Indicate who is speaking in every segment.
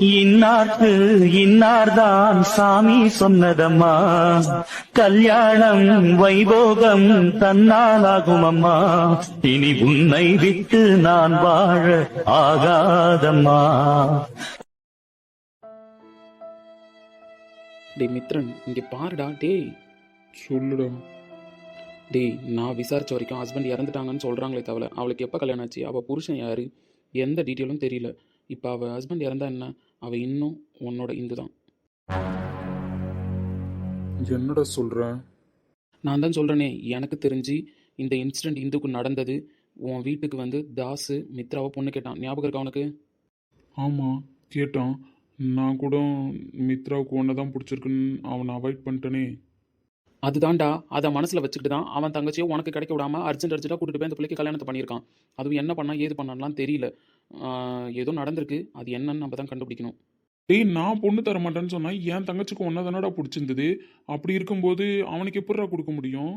Speaker 1: இன்னார்க்கு இன்னார்தான் சாமி சொன்னதம்மா. கல்யாணம் வைபோகம் தன்னாலாகும் அம்மா இனி உன்னை விட்டு நான் வாழ ஆகாதம்மா.
Speaker 2: டே மித்ரன் இங்கே பாருடா டேய்.
Speaker 3: சொல்லுடா.
Speaker 2: டேய் நான் விசாரிச்ச வரைக்கும் ஹஸ்பண்ட் இறந்துட்டாங்கன்னு சொல்கிறாங்களே தவிர அவளுக்கு எப்போ கல்யாணம் ஆச்சு? அவள் புருஷன் யாரு? எந்த டீட்டெயிலும் தெரியல. இப்போ அவள் ஹஸ்பண்ட் இறந்தா என்ன? அவள் இன்னும் உன்னோட இந்து தான்
Speaker 3: என்னடா சொல்ற?
Speaker 2: நான் தான் சொல்கிறேனே எனக்கு தெரிஞ்சு இந்த இன்சிடெண்ட் இந்துக்கு நடந்தது. உன் வீட்டுக்கு வந்து தாஸு மித்ராவை பொண்ணு கேட்டான். ஞாபகம் இருக்கா உனக்கு?
Speaker 3: ஆமாம் கேட்டான். நான் கூட மித்ராவுக்கு ஒன்று தான் பிடிச்சிருக்குன்னு அவனை அவாய்ட் பண்ணிட்டேனே.
Speaker 2: அதுதான்டா அதை மனசில் வச்சுக்கிட்டு தான் அவன் தங்கச்சியை உனக்கு கிடைக்க விடாம அர்ஜென்ட் அர்ஜென்ட்டாக கூட்டிட்டு போய் அந்த பிள்ளைக்கு கல்யாணத்தை பண்ணியிருக்கான். அதுவும் என்ன பண்ணா ஏது பண்ணான்லாம் தெரியல. ஏதோ நடந்திருக்கு. அது என்னன்னு நம்ம தான் கண்டுபிடிக்கணும்.
Speaker 3: டேய் நான் பொண்ணு தர மாட்டேன்னு சொன்னா என் தங்கச்சிக்கு ஒன்றா தானடா பிடிச்சிருந்தது? அப்படி இருக்கும்போது அவனுக்கு எப்படிடா கொடுக்க முடியும்?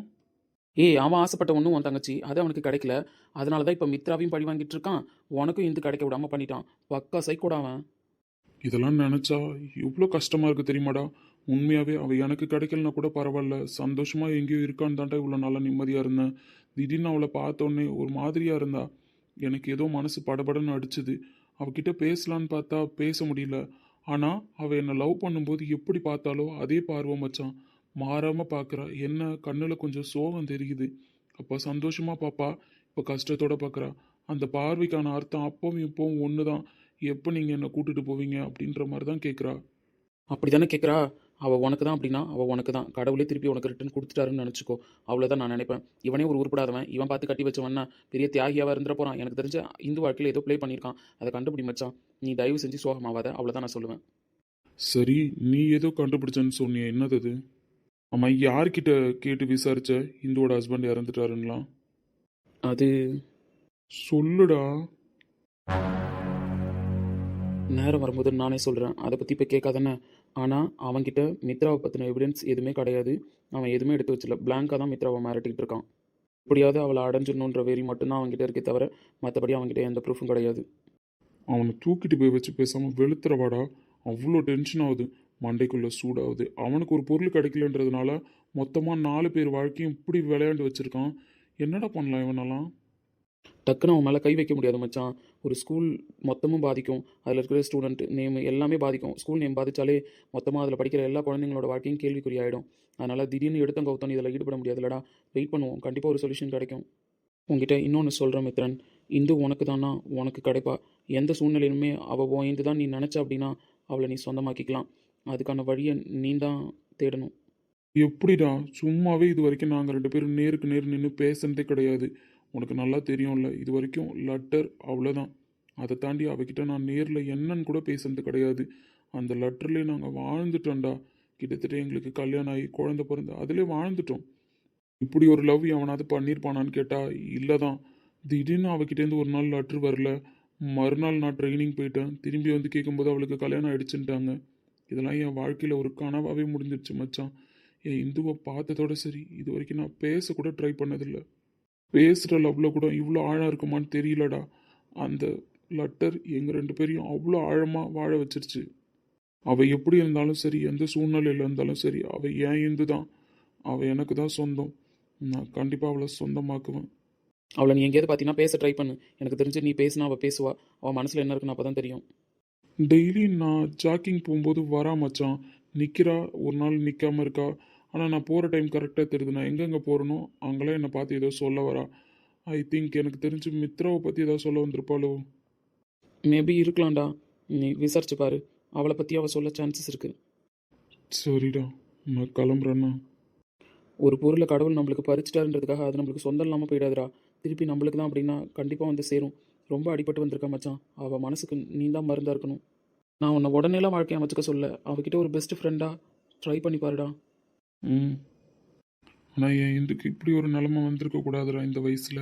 Speaker 2: ஏய் அவன் ஆசைப்பட்ட ஒன்றும் உன் தங்கச்சி அது அவனுக்கு கிடைக்கல. அதனால தான் இப்போ மித்ராவையும் பழி வாங்கிட்டு இருக்கான். உனக்கும் இந்த கிடைக்க விடாம பண்ணிட்டான். பக்கா சைக்கோட அவன்.
Speaker 3: இதெல்லாம் நினச்சா எவ்வளோ கஷ்டமாக இருக்குது தெரியுமாடா? உண்மையாகவே அவள் எனக்கு கிடைக்கலனா கூட பரவாயில்ல. சந்தோஷமாக எங்கேயோ இருக்கான்னு தான்டா இவ்வளோ நல்லா நிம்மதியாக இருந்தேன். திடீர்னு அவளை பார்த்தோன்னே ஒரு மாதிரியாக இருந்தா. எனக்கு ஏதோ மனசு படபடன்னு அடிச்சுது. அவகிட்ட பேசலான்னு பார்த்தா பேச முடியல. ஆனால் அவள் என்னை லவ் பண்ணும்போது எப்படி பார்த்தாலோ அதே பார்வை மச்சான். மாறாமல் பார்க்குறா என்ன கண்ணில் கொஞ்சம் சோகம் தெரியுது. அப்போ சந்தோஷமாக பாப்பா. இப்போ கஷ்டத்தோடு பார்க்குறா அந்த பார்வைக்கான அர்த்தம் அப்பவும் இப்போவும் ஒன்று தான் எப்போ நீங்கள் என்னை கூட்டிகிட்டு போவீங்க அப்படின்ற மாதிரி தான் கேட்குறா
Speaker 2: அப்படி தானே கேட்குறா அவள் உனக்கு தான் அப்படின்னா அவள் உனக்கு தான் கடவுளே திருப்பி உனக்கு ரிட்டன் கொடுத்துட்டாருன்னு நினச்சிக்கோ. அவ்வளோதான் நான் நினைப்பேன். இவனே ஒரு உருப்படாதவன். இவன் பார்த்து கட்டி வச்சவன்னா பெரிய தியாகியாவாக இருந்துட போகிறான் எனக்கு தெரிஞ்ச இந்து வாழ்க்கையில் ஏதோ ப்ளே பண்ணியிருக்கான். அதை கண்டுபிடி மச்சான். நீ தயவு செஞ்சு சோகமாவாத. அவ்வளோதான் நான் சொல்லுவேன்.
Speaker 3: சரி நீ ஏதோ கண்டுபிடிச்சேன்னு சொன்னியே. என்னது அது? ஆமா யார்கிட்ட கேட்டு விசாரிச்ச இந்துவோட ஹஸ்பண்ட் இறந்துட்டாருங்களாம்
Speaker 2: அது
Speaker 3: சொல்லுடா.
Speaker 2: நேரம் வரும்போது நானே சொல்கிறேன் அதை பற்றி இப்போ கேட்காதானே ஆனால் அவன்கிட்ட மித்ராவை பற்றின எவிடன்ஸ் எதுவுமே கிடையாது. அவன் எதுவுமே எடுத்து வச்சல பிளாங்காக தான் மித்ராவை மிரட்டிகிட்டு இருக்கான். எப்படியாவது அவளை அடைஞ்சிடணுன்ற வெறி மட்டும்தான் அவன்கிட்ட இருக்கே தவிர மற்றபடி அவன்கிட்ட எந்த ப்ரூஃபும் கிடையாது.
Speaker 3: அவனை தூக்கிட்டு போய் வச்சு பேசாமல் வெளுத்துறவாடா. அவ்வளோ டென்ஷன் ஆகுது. மண்டைக்குள்ளே சூடாகுது. அவனுக்கு ஒரு பொருள் கிடைக்கலன்றதுனால மொத்தமாக நாலு பேர் வாழ்க்கையும் இப்படி விளையாண்டு வச்சுருக்கான். என்னடா பண்ணலாம் இவனெல்லாம்?
Speaker 2: டக்குன்னு அவன் மேலே கை வைக்க முடியாது மச்சான். ஒரு ஸ்கூல் மொத்தமும் பாதிக்கும். அதில் இருக்கிற ஸ்டூடெண்ட் நேம் எல்லாமே பாதிக்கும். ஸ்கூல் நேம் பாதித்தாலே மொத்தமாக அதில் படிக்கிற எல்லா குழந்தைங்களோட வாழ்க்கையும் கேள்விக்குறி ஆகிடும் அதனால் திடீர்னு எடுத்த கவுத்தம் இதில் ஈடுபட முடியாதுலடா. வெயிட் பண்ணுவோம். கண்டிப்பாக ஒரு சொல்யூஷன் கிடைக்கும். உங்ககிட்ட இன்னொன்று சொல்கிறேன் மித்ரன். இந்து உனக்கு தானா உனக்கு கிடைப்பா. எந்த சூழ்நிலையிலுமே அவள் ஓய்ந்து தான் நீ நினச்ச அப்படின்னா அவளை நீ சொந்தமாக்கிக்கலாம். அதுக்கான வழியை நீ தான் தேடணும்.
Speaker 3: எப்படிடா? சும்மாவே இது வரைக்கும் நாங்கள் ரெண்டு பேரும் நேருக்கு நேர் நின்று பேசுனதே கிடையாது. உனக்கு நல்லா தெரியும்ல இது வரைக்கும் லெட்டர் அவ்வளோதான் அதை தாண்டி அவகிட்ட நான் நேரில் என்னன்னு கூட பேசுனது கிடையாது. அந்த லெட்டர்லேயே நாங்கள் வாழ்ந்துட்டோம்டா. கிட்டத்தட்ட எங்களுக்கு கல்யாணம் ஆகி குழந்த பிறந்து அதிலே வாழ்ந்துட்டோம். இப்படி ஒரு லவ் எவனாவது பண்ணியிருப்பானான்னு கேட்டால் இல்லை தான் திடீர்னு அவகிட்டேருந்து ஒரு நாள் லெட்ரு வரல. மறுநாள் நான் ட்ரைனிங் போயிட்டேன். திரும்பி வந்து கேட்கும்போது அவளுக்கு கல்யாணம் ஆயிடுச்சுன்ட்டாங்க. இதெல்லாம் என் வாழ்க்கையில் ஒரு கனவாகவே முடிஞ்சிருச்சு மச்சான். என் இந்துவை பார்த்ததோட சரி இது வரைக்கும் நான் பேசக்கூட ட்ரை பண்ணதில்லை. பேசுகிற லவ்வில் கூட இவ்வளோ ஆழம் இருக்குமான்னு தெரியலடா. அந்த லெட்டர் எங்கள் ரெண்டு பேரையும் அவ்வளோ ஆழமாக வாழ வச்சிருச்சு. அவள் எப்படி இருந்தாலும் சரி எந்த சூழ்நிலையில் இருந்தாலும் சரி அவள் ஏன் இந்து தான் அவள் எனக்கு தான் சொந்தம். நான் கண்டிப்பாக அவளை சொந்தமாக்குவேன்.
Speaker 2: அவளை நீ எங்கேயாவது பார்த்தீங்கன்னா பேச ட்ரை பண்ணு. எனக்கு தெரிஞ்சு நீ பேசினா அவள் பேசுவா. அவள் மனசில் என்ன இருக்குன்னு அப்போ தான் தெரியும்.
Speaker 3: டெய்லி நான் ஜாக்கிங் போகும்போது வரா மச்சான். நிற்கிறா ஒரு நாள் நிற்காம இருக்கா. ஆனால் நான் போகிற டைம் கரெக்டாக தெரியுது. நான் எங்கெங்கே போகிறனோ அங்கெல்லாம் என்னை பார்த்து ஏதோ சொல்ல வரா. ஐ திங்க் எனக்கு தெரிஞ்சு மித்ராவை பற்றி ஏதாவது சொல்ல வந்திருப்பாளோ.
Speaker 2: மேபி இருக்கலாம்டா. நீ விசாரிச்சு பாரு. அவளை பற்றி அவள் சொல்ல சான்சஸ் இருக்குது
Speaker 3: சரிடா. நான் கிளம்புறேண்ணா
Speaker 2: ஒரு பொருளை கடவுள் நம்மளுக்கு பறிச்சிட்டாருன்றதுக்காக அது நம்மளுக்கு சொந்தம் இல்லாமல் போயிடாதுடா. திருப்பி நம்மளுக்கு தான் அப்படின்னா கண்டிப்பாக வந்து சேரும். ரொம்ப அடிபட்டு வந்திருக்கா மச்சான். அவள் மனசுக்கு நீ தான் மருந்தாக இருக்கணும். நான் உன்னை உடனேலாம் வாழ்க்கையை அமைச்சுக்க சொல்ல. அவகிட்ட ஒரு பெஸ்ட் ஃப்ரெண்டாக ட்ரை பண்ணி பாருடா.
Speaker 3: ம். ஆனால் என் இந்துக்கு இப்படி ஒரு நிலமை வந்திருக்க கூடாதுடா இந்த வயசில்?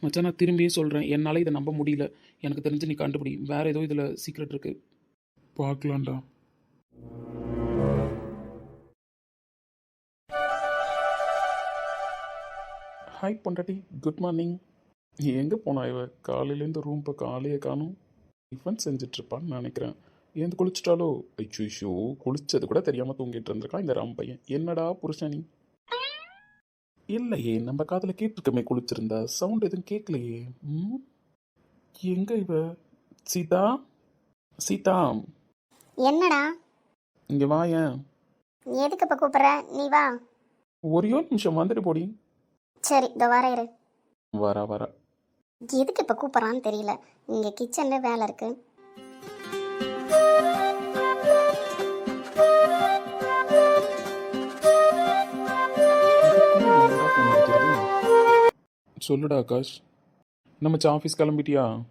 Speaker 2: மச்சான் நான் திரும்பியும் சொல்கிறேன் என்னால் இதை நம்ப முடியல. எனக்கு தெரிஞ்சு நீ கண்டுபிடி. வேறு ஏதோ இதில் சீக்ரெட் இருக்குது
Speaker 3: பார்க்கலாம்டா.
Speaker 2: ஹாய் பொண்டாட்டி. குட் மார்னிங் நீ எங்கே போனா இவ? காலையிலேருந்து ரூம் பக்கம் ஆளையே காணும். டிஃபன் செஞ்சிட்ருப்பான்னு நினைக்கிறேன். ஏந்து குளிச்சிட்டாலோ? ஐயோ குளிச்சது கூட தெரியாமல் தூங்கிட்டு இருந்திருக்கான் இந்த ராம் பையன். என்னடா புருஷனி? இல்லையே நம்ம காதில் கேட்டிருக்கமே குளிச்சிருந்தா. சவுண்ட் எதுவும் கேட்கலையே. ம்? எங்க இவ? சீதா? சீதா?
Speaker 4: என்னடா?
Speaker 2: இங்கே வாயேன்
Speaker 4: எதுக்கு இப்போ கூப்பிட்ற? நீ வா.
Speaker 2: ஒரே ஒரு நிமிஷம் வந்துட்டு போடி.
Speaker 4: சரி இதோ வர இரு.
Speaker 2: வரா வரா.
Speaker 4: எதுக்கு இப்போ கூப்பிட்றான்னு தெரியல. இங்கே கிச்சனில் வேலை இருக்கு.
Speaker 2: சொல்லுடா ஆகாஷ். நம்ம ஆஃபீஸ் கிளம்பிட்டியா?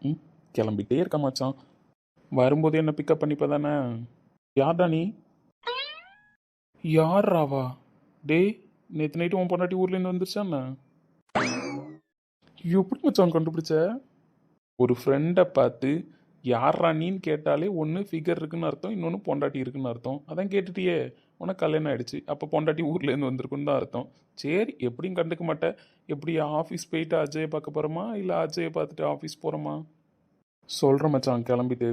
Speaker 2: ம் கிளம்பிட்டே இருக்க மச்சான். வரும்போது என்ன பிக்கப் பண்ணிப்ப தானே? யார்டா நீ? யார் ராவா டேய் நேற்று நைட்டு உன் பொண்டாட்டி ஊர்லேருந்து வந்துருச்சாண்ணா எப்படி மச்சான் கண்டுபிடிச்ச? ஒரு ஃப்ரெண்டை பார்த்து யார் ராணின்னு கேட்டாலே ஒன்று ஃபிகர் இருக்குன்னு அர்த்தம் இன்னொன்று பொண்டாட்டி இருக்குன்னு அர்த்தம். அதான் கேட்டுட்டியே. உனக்கு கல்யாணம் ஆகிடுச்சு அப்போ பொண்டாட்டி ஊர்லேருந்து வந்திருக்குன்னு தான் அர்த்தம். சரி எப்படியும் கண்டுக்க மாட்டேன் எப்படி ஆஃபீஸ் போயிட்டு அஜயை பார்க்க போகிறோமா இல்லை அஜயை பார்த்துட்டு ஆஃபீஸ் போகிறோமா சொல்கிறேன் மச்சான் கிளம்பிட்டு.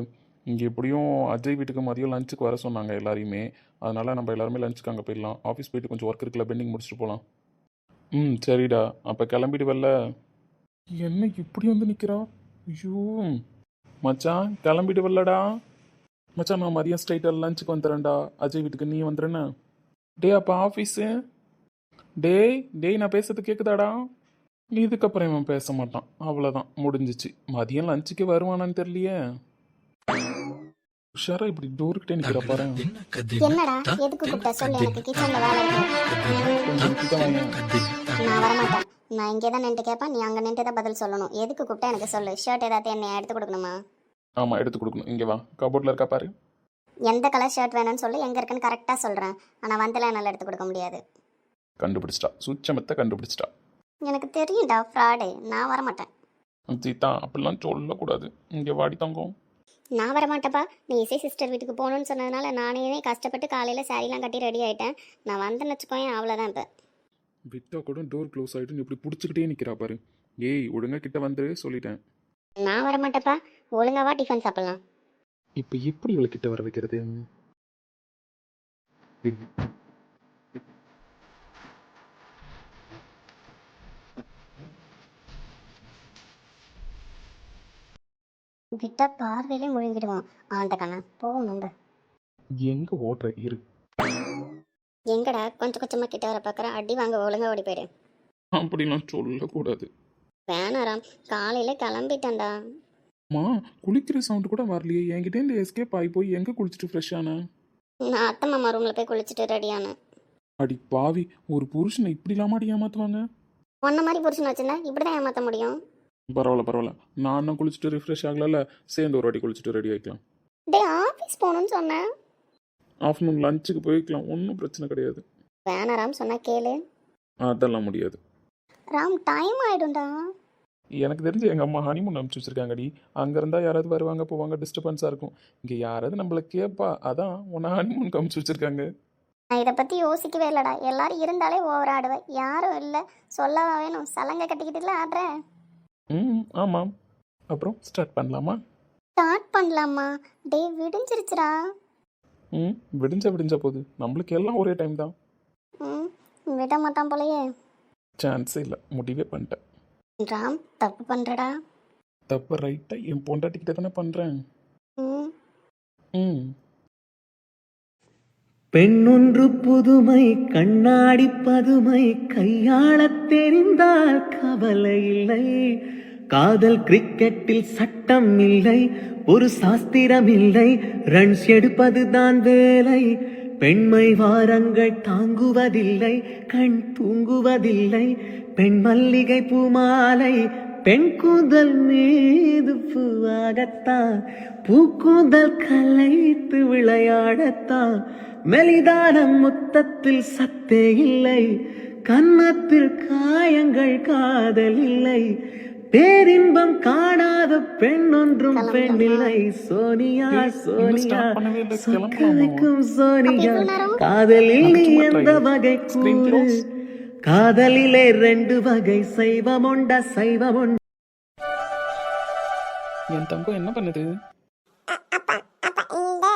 Speaker 2: இங்கே எப்படியும் அஜய் வீட்டுக்கு மதியம் லஞ்சுக்கு வர சொன்னாங்க எல்லாரையுமே. அதனால் நம்ம எல்லாருமே லஞ்சுக்கு அங்கே போயிடலாம். ஆஃபீஸ் போயிட்டு கொஞ்சம் ஒர்க் இருக்குல்ல பெண்டிங் முடிச்சுட்டு போகலாம் ம் சரிடா. அப்போ கிளம்பிட்டு வரல என்ன இப்படி வந்து நிற்கிறா ஐயோ. மச்சான் கிளம்பிட்டு வரலடா மச்சான் நான் மதியம் ஸ்ட்ரைட்டாக லஞ்சுக்கு வந்துடுறேன்டா. அஜய் வீட்டுக்கு நீ வந்துடுறேன்னு. டே அப்போ ஆஃபீஸு டேய் டேய் நான் பேசுறது கேட்குதாடா இதுக்கப்புறம் இவன் பேச மாட்டான். அவ்வளோதான் முடிஞ்சிச்சு. மதியம் லஞ்சுக்கு வருவானான்னு தெரியலையே. உஷாரா இப்படி டோர்கிட்டே நிற்கிற பாரு.
Speaker 4: என்னடா? எதுக்கு கூப்பிட்ட? சொல்லு எனக்கு கிச்சனில் வேலை இருக்கு. நான் வரமாட்டேன். நான் இங்கே தான் நின்று கேட்பேன் நீ அங்கே நின்று தான் பதில் சொல்லணும். எதுக்கு கூப்பிட்டா? எனக்கு சொல்லு. ஷர்ட் ஏதாவது என்ன எடுத்து கொடுக்கணுமா?
Speaker 2: ஆமாம் எடுத்து கொடுக்கணும். இங்கே வா. கபோர்டில் இருக்கா பாரு.
Speaker 4: எந்த கலர் ஷர்ட் வேணும்னு சொல்லு. எங்கே இருக்குன்னு கரெக்டாக சொல்கிறேன் ஆனால் வந்தெல்லாம் என்னால் எடுத்து கொடுக்க முடியாது.
Speaker 2: கண்டுபிடிச்சிட்டா. சுச்சமத்தை கண்டுபிடிச்சிட்டா.
Speaker 4: எனக்கு தெரியும்டா ஃப்ராடு நான் வரமாட்டேன்.
Speaker 2: சீதா அப்படிலாம் சொல்லக்கூடாது. இங்கே வாடி தங்கம்.
Speaker 4: நான் வரமாட்டேப்பா நீ இசை சிஸ்டர் வீட்டுக்கு போகணுன்னு சொன்னதுனால நானே கஷ்டப்பட்டு காலையில் சாரீலாம் கட்டி ரெடி ஆகிட்டேன் நான் வந்தேன்னு வச்சுக்கோயேன் அவ்வளோதான் இப்போ.
Speaker 2: விட்டா கூட டோர் க்ளோஸ் ஆகிட்டு இப்படி பிடிச்சிக்கிட்டே நிற்கிறா பாரு. ஏய் ஒழுங்கா கிட்ட வந்து சொல்லிட்டேன்.
Speaker 4: நான் வரமாட்டேப்பா ஒழுங்காவா டிஃபன் சாப்பிட்லாம்.
Speaker 2: இப்போ எப்படி இவளை கிட்ட வர வைக்கிறது?
Speaker 4: விட்டா பார்வையிலே முழுங்கிடுவான். ஆண்ட கண்ணா போவோம் நம்ம
Speaker 2: எங்க ஓடுற? இரு.
Speaker 4: எங்கடா? கொஞ்சம் கொஞ்சமாக கிட்ட வர பார்க்குறேன் அடி வாங்க ஒழுங்கா ஓடி போயிடு.
Speaker 2: அப்படிலாம் சொல்லக்கூடாது.
Speaker 4: வேணாராம் காலையில் கிளம்பிட்டேன்டா.
Speaker 2: அம்மா குளிக்கிற சவுண்ட் கூட வரலையே. என்கிட்ட இருந்து எஸ்கேப் ஆகி போய் எங்க குளிச்சுட்டு ஃப்ரெஷ் ஆன?
Speaker 4: நான் அத்தை மாமா ரூமில் போய் குளிச்சுட்டு ரெடியானேன்
Speaker 2: அடி பாவி ஒரு புருஷனை இப்படி இல்லாமடி ஏமாத்துவாங்க?
Speaker 4: உன்ன மாதிரி புருஷன் வச்சுருந்தா இப்படி தான் ஏமாற்ற முடியும்?
Speaker 2: பரவாயில்ல பரவாயில்ல. நான் இன்னும் குளிச்சுட்டு ரிஃப்ரெஷ் ஆகல சேர்ந்து ஒரு வாட்டி குளிச்சுட்டு ரெடி ஆகிக்கலாம்
Speaker 4: டே ஆஃபீஸ் போகணும்னு சொன்னேன்.
Speaker 2: ஆஃப்டர்நூன் லஞ்சுக்கு போய்க்கலாம். ஒன்றும் பிரச்சனை கிடையாது.
Speaker 4: வேணாராம் சொன்னா கேளு.
Speaker 2: அதெல்லாம் முடியாது.
Speaker 4: ராம் டைம் ஆயிடும்டா.
Speaker 2: எனக்கு தெரிஞ்சு எங்கள் அம்மா ஹனிமூன் அனுப்பிச்சி வச்சிருக்காங்கடி. அங்கே இருந்தால் யாராவது வருவாங்க போவாங்க டிஸ்டர்பன்ஸாக இருக்கும். இங்கே யாராவது நம்மளை கேட்பா அதான் உன்னை ஹனிமூனுக்கு அனுப்பிச்சி வச்சிருக்காங்க.
Speaker 4: நான் இதை பற்றி யோசிக்கவே இல்லைடா. எல்லாரும் இருந்தாலே ஓவர் ஆடுவேன் யாரும் இல்லை. சொல்லவா வேணும். சலங்கை கட்டிக்கிட்டுல ஆடுறேன்
Speaker 2: ம் ஆமாம் அப்புறம் ஸ்டார்ட் பண்ணலாமா?
Speaker 4: ஸ்டார்ட் பண்ணலாமா? டே விடிஞ்சிருச்சுடா.
Speaker 2: ம் விடிஞ்சா விடிஞ்சா போகுது. நம்மளுக்கு எல்லாம் ஒரே டைம் தான்.
Speaker 4: ம் விட மாட்டான் போலயே.
Speaker 2: சான்ஸே இல்லை. முடிவே பண்ணிட்டேன்.
Speaker 4: ராம் தப்பு பண்ணுறடா
Speaker 2: தப்பு ரைட்டாக என் பொண்டாட்டிக்கிட்ட தானே
Speaker 4: ம்.
Speaker 2: ம்.
Speaker 5: பெண்ணொன்று புதுமை கண்ணாடி பதுமை கையாளத் தெரிந்தால் கவலை இல்லை. காதல் கிரிக்கெட்டில் சட்டம் இல்லை ஒரு சாஸ்திரம் இல்லை ரன்ஸ் எடுப்பதுதான் வேலை. பெண்மை வாரங்கள் தாங்குவதில்லை கண் தூங்குவதில்லை பெண் மல்லிகை பூமாலை பெண் கூந்தல் மீது பூவாகத்தான் பூக்கூந்தல் கலைத்து விளையாடத்தான் மெலிதான முத்தத்தில் சத்தே இல்லை கன்னத்தில் காயங்கள் காதல் இல்லை பேரின்பம் காணாத பெண் ஒன்றும் பெண்ணில்லை சோனியா சோனியா சொக்க? வைக்கும் சோனியா? காதலில் நீ எந்த. வகை கூறு. காதலிலே ரெண்டு வகை சைவமுண்ட சைவமுண்ட
Speaker 2: என் தங்கம் என்ன பண்ணுது?
Speaker 4: அப்பா அப்பா பொம்மை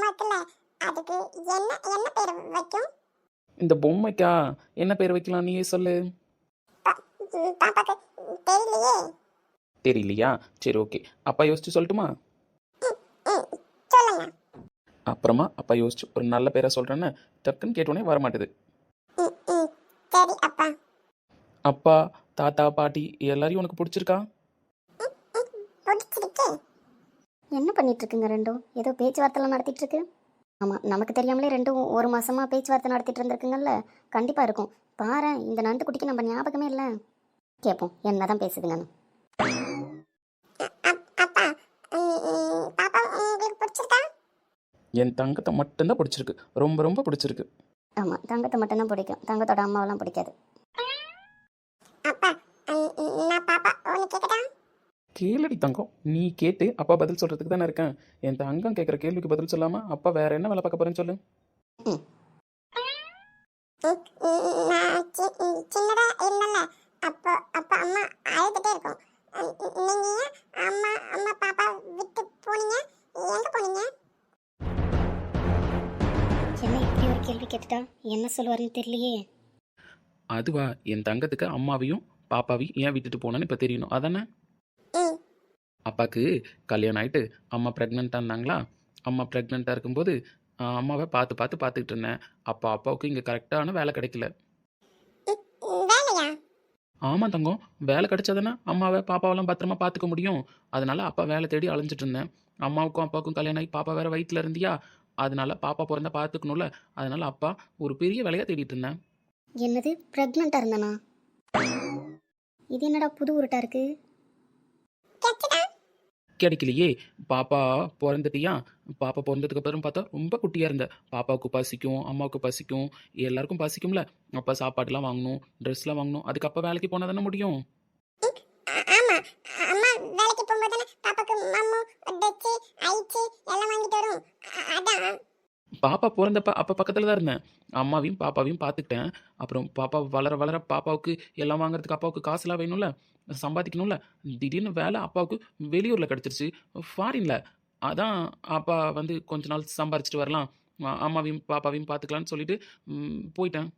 Speaker 4: இருக்குல்ல அதுக்கு என்ன என்ன பேர் வைக்கும்?
Speaker 2: இந்த பொம்மைக்கா? என்ன பேர் வைக்கலாம் நீயே சொல்லு.
Speaker 4: பாப்பாக்கு தெரியலையே.
Speaker 2: தெரியலையா? சரி ஓகே. அப்பா யோசிச்சு சொல்லட்டுமா? அப்புறமா அப்பா யோசிச்சு ஒரு நல்ல பேரை சொல்கிறேன்னு டக்குன்னு கேட்டோடனே வர மாட்டுது
Speaker 4: ம் ம் சரி அப்பா
Speaker 2: அப்பா தாத்தா பாட்டி எல்லாரையும் உனக்கு பிடிச்சிருக்கா?
Speaker 4: பிடிச்சிருக்கு. என்ன பண்ணிட்டு இருக்குங்க ரெண்டும்? ஏதோ பேச்சுவார்த்தைலாம் நடத்திட்டு இருக்கு ஆமாம் நமக்கு தெரியாமலே ரெண்டும் ஒரு மாசமா பேச்சுவார்த்தை நடத்திட்டு இருந்திருக்குங்கல்ல? கண்டிப்பாக இருக்கும். பாரேன் இந்த நண்டு குட்டிக்கு நம்ம ஞாபகமே இல்லை. கேட்போம் என்னதான் பேசுதுங்கன்னு. அப்பா பாப்பா உங்களுக்கு பிடிச்சிருக்கா?
Speaker 2: என் தங்கத்தை மட்டும்தான் பிடிச்சிருக்கு. ரொம்ப ரொம்ப பிடிச்சிருக்கு.
Speaker 4: ஆமாம் தங்கத்தை மட்டும்தான் பிடிக்கும். தங்கத்தோட அம்மாவெல்லாம் பிடிக்காது.
Speaker 2: கேளடி தங்கம். நீ கேட்டு அப்பா பதில் சொல்கிறதுக்கு தானே இருக்கேன். என் தங்கம் கேட்குற கேள்விக்கு பதில் சொல்லாமல் அப்பா வேற என்ன வேலை பார்க்க போறேன்னு சொல்லு.
Speaker 4: நான் சின்னதா இருந்தல அப்போ அப்போ அம்மா அழுதுட்டே இருக்கும். நீங்க அம்மா அம்மா பாப்பா விட்டு போனீங்க? எங்க போனீங்க? என்ன இப்படி ஒரு கேள்வி கேட்டுட்டா என்ன சொல்லுவாருன்னு தெரியலையே.
Speaker 2: அதுவா என் தங்கத்துக்கு அம்மாவையும் பாப்பாவையும் ஏன் விட்டுட்டு போனேன்னு இப்போ தெரியணும். அதானே? அப்பாவுக்கு கல்யாணம் ஆயிட்டு அம்மா ப்ரெக்னெண்ட்டாக இருந்தாங்களா? அம்மா ப்ரெக்னெண்ட்டாக இருக்கும்போது அம்மாவை பார்த்து பார்த்து பார்த்துக்கிட்டு இருந்தேன். அப்போ அப்பாவுக்கு இங்கே கரெக்டான வேலை கிடைக்கல. ஆமாம் தங்கம். வேலை கிடைச்சாதானே அம்மாவை பாப்பாவெல்லாம் பத்திரமா பார்த்துக்க முடியும். அதனால அப்பா வேலை தேடி அலைஞ்சிட்டு இருந்தேன். அம்மாவுக்கும் அப்பாவுக்கும் கல்யாணம் ஆகி பாப்பா வேற வயிற்றுல இருந்தியா? அதனால பாப்பா பிறந்தா பார்த்துக்கணும்ல. அதனால அப்பா ஒரு பெரிய வேலையாக தேடிட்டு இருந்தேன்.
Speaker 4: என்னது? ப்ரெக்னெண்ட்டாக இருந்தானா? இது என்னடா புது உருட்டா இருக்கு
Speaker 2: கிடைக்கலையே பாப்பா பிறந்துட்டியா? பாப்பா பிறந்ததுக்கு அப்புறம் பார்த்தா ரொம்ப குட்டியாக இருந்த. பாப்பாவுக்கு பசிக்கும் அம்மாவுக்கு பசிக்கும். எல்லாருக்கும் பசிக்கும்ல. அப்பா சாப்பாடுலாம் வாங்கணும் ட்ரெஸ்லாம் வாங்கணும். அதுக்கு அப்பா வேலைக்கு போனால் தானே முடியும்? பாப்பா பிறந்தப்ப அப்போ பக்கத்தில் தான் இருந்தேன். அம்மாவையும் பாப்பாவையும் பார்த்துக்கிட்டேன். அப்புறம் பாப்பா வளர வளர பாப்பாவுக்கு எல்லாம் வாங்குறதுக்கு அப்பாவுக்கு காசுலாம் வேணும்ல. சம்பாதிக்கணும்ல. திடீர்னு வேலை அப்பாவுக்கு வெளியூரில் கிடச்சிருச்சு. ஃபாரின்ல அதான் அப்பா வந்து கொஞ்ச நாள் சம்பாரிச்சிட்டு வரலாம். அம்மாவையும் பாப்பாவையும் பார்த்துக்கலான்னு சொல்லிட்டு போயிட்டேன்.